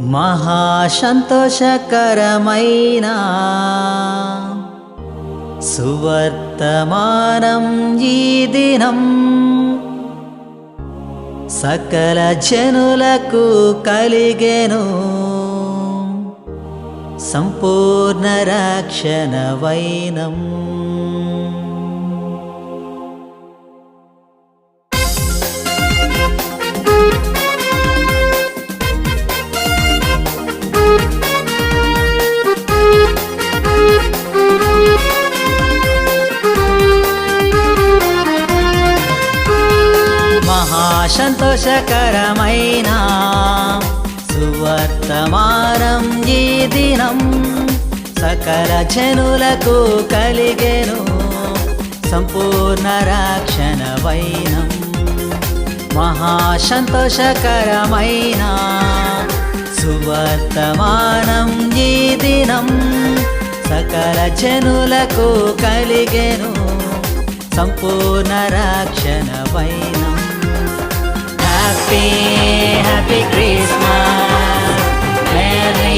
మహాసంతోషకరమైన సువర్తమానం ఈ దినం. సకల జనులకు కలిగెను. సంపూర్ణ రక్షణ వైనం. సంతోషకరమైన సువర్తమానం ఈ దినం సకల జనులకు కలిగెను సంపూర్ణ రక్షణ వైనం మహాసంతోషకరమైన సువర్తమానం ఈ దినం సకల జనులకు కలిగెను సంపూర్ణ రక్షణ వైనం happy happy Christmas merry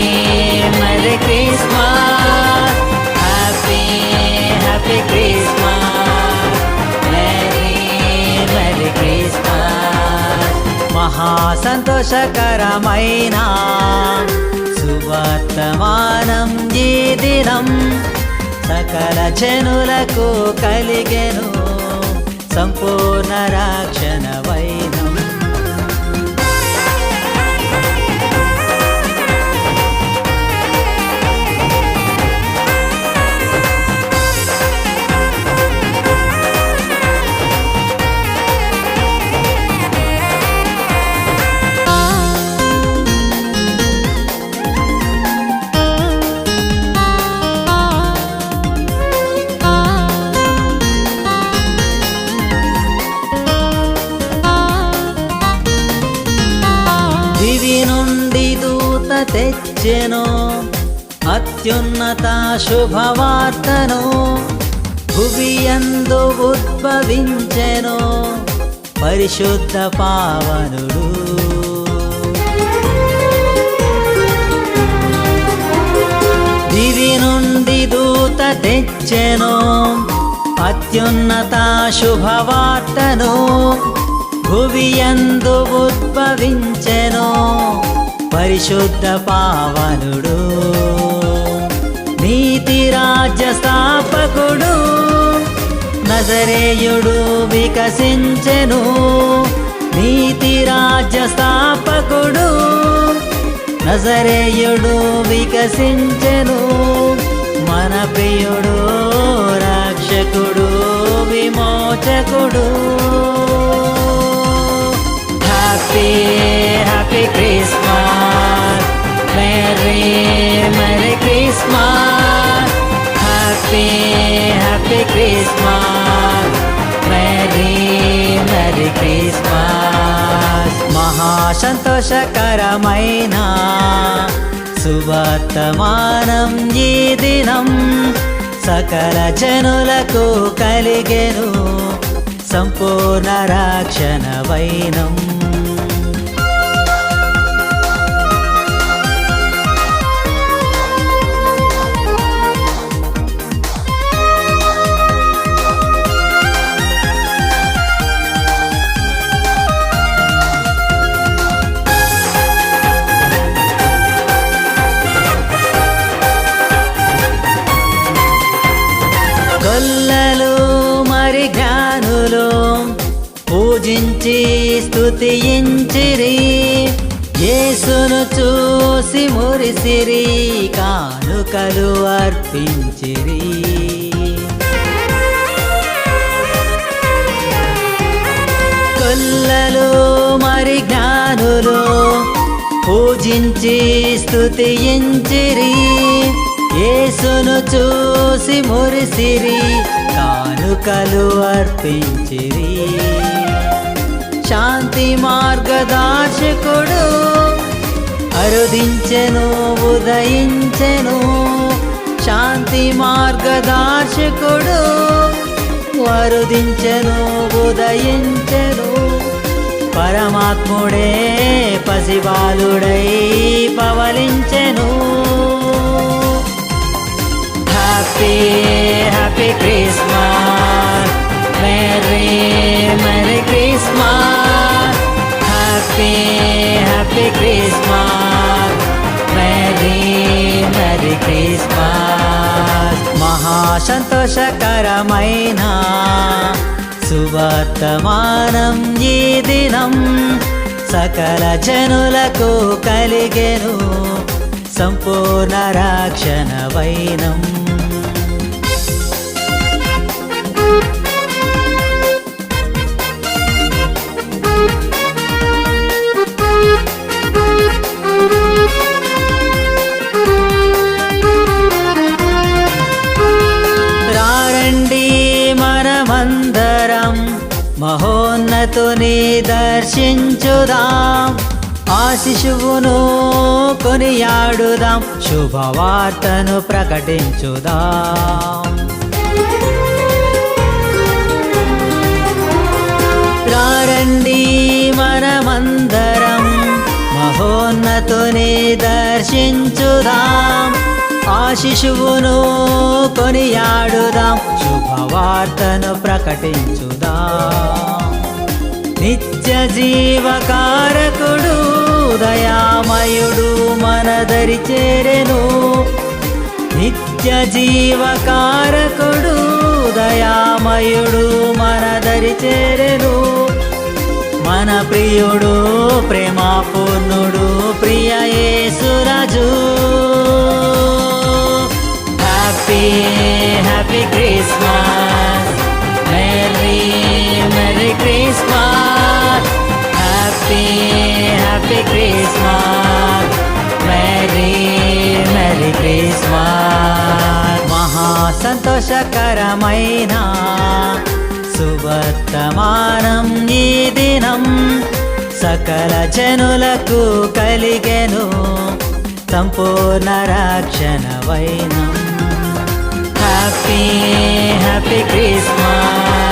merry Christmas happy happy Christmas merry merry Christmas మహా సంతోషకరమైన సువర్తమానం ఈ దినం సకల జనులకు కలిగెను. సంపూర్ణ రక్షణ వైనం తెచ్చెను అత్యున్నత శుభవార్తను భువి ఎందు ఉద్భవించెను పరిశుద్ధ పావనుడు. దివి నుండి దూత తెచ్చెను అత్యున్నత శుభవార్తను భువి ఎందు ఉద్భవించెను పరిశుద్ధ పావనుడు నీతి రాజ్య స్థాపకుడు నజరేయుడు వికసించెను నీతి రాజ్య స్థాపకుడు నజరేయుడు వికసించెను మన ప్రియుడు రక్షకుడు విమోచకుడు. Happy happy Christmas merry merry Christmas happy happy Christmas merry merry Christmas మహా సంతోషకరమైన సువర్తమానం ఈ దినం సకల జనులకు కలిగెను. సంపూర్ణ రక్షణ వైనం. గొల్లలు మరి జ్ఞానులు పూజించి స్థుతించిరి యేసును చూసి మురిసిరి కానుకలు అర్పించిరి. కొల్లలు మరి జ్ఞానులు పూజించి స్తుతించిరి. యేసును చూసి మురిసిరి కానుకలు అర్పించిరి. శాంతి మార్గదర్శకుడు అరుదించెను ఉదయించెను. శాంతి మార్గదర్శకుడు వరుదించెను ఉదయించెను. పరమాత్ముడే పసిబాలుడై పవలించెను. Happy happy Christmas merry merry Christmas happy happy Christmas merry merry Christmas మహా సంతోషకరమైన సువర్తమానం ఈ దినం సకల జనులకు కలిగెను. సంపూర్ణ రాక్షణ వైనం. రారండి మనమందరం మహోన్నతుని దర్శించుదాం. ఆ శిశువును కొనియాడుదాం. శుభవార్తను ప్రకటించుదాం. రారండి మనమందరం మహోన్నతుని దర్శించుదాం. ఆ శిశువును కొనియాడుదాం. శుభవార్తను ప్రకటించుదాం. నిత్య జీవకారకుడు దయామయుడు మనదరి చేరెను. నిత్య జీవకారకుడు దయామయుడు మనదరి చేరెను. మన ప్రియుడు ప్రేమాపూర్ణుడు ప్రియ Yesuraju happy happy Christmas merry merry Christmas happy happy Christmas merry merry Christmas మహా సంతోషకరమైన సువర్తమానం ఈ దినం సకల జనులకు కలిగెను సంపూర్ణ రక్షణ వైనం. Happy happy Christmas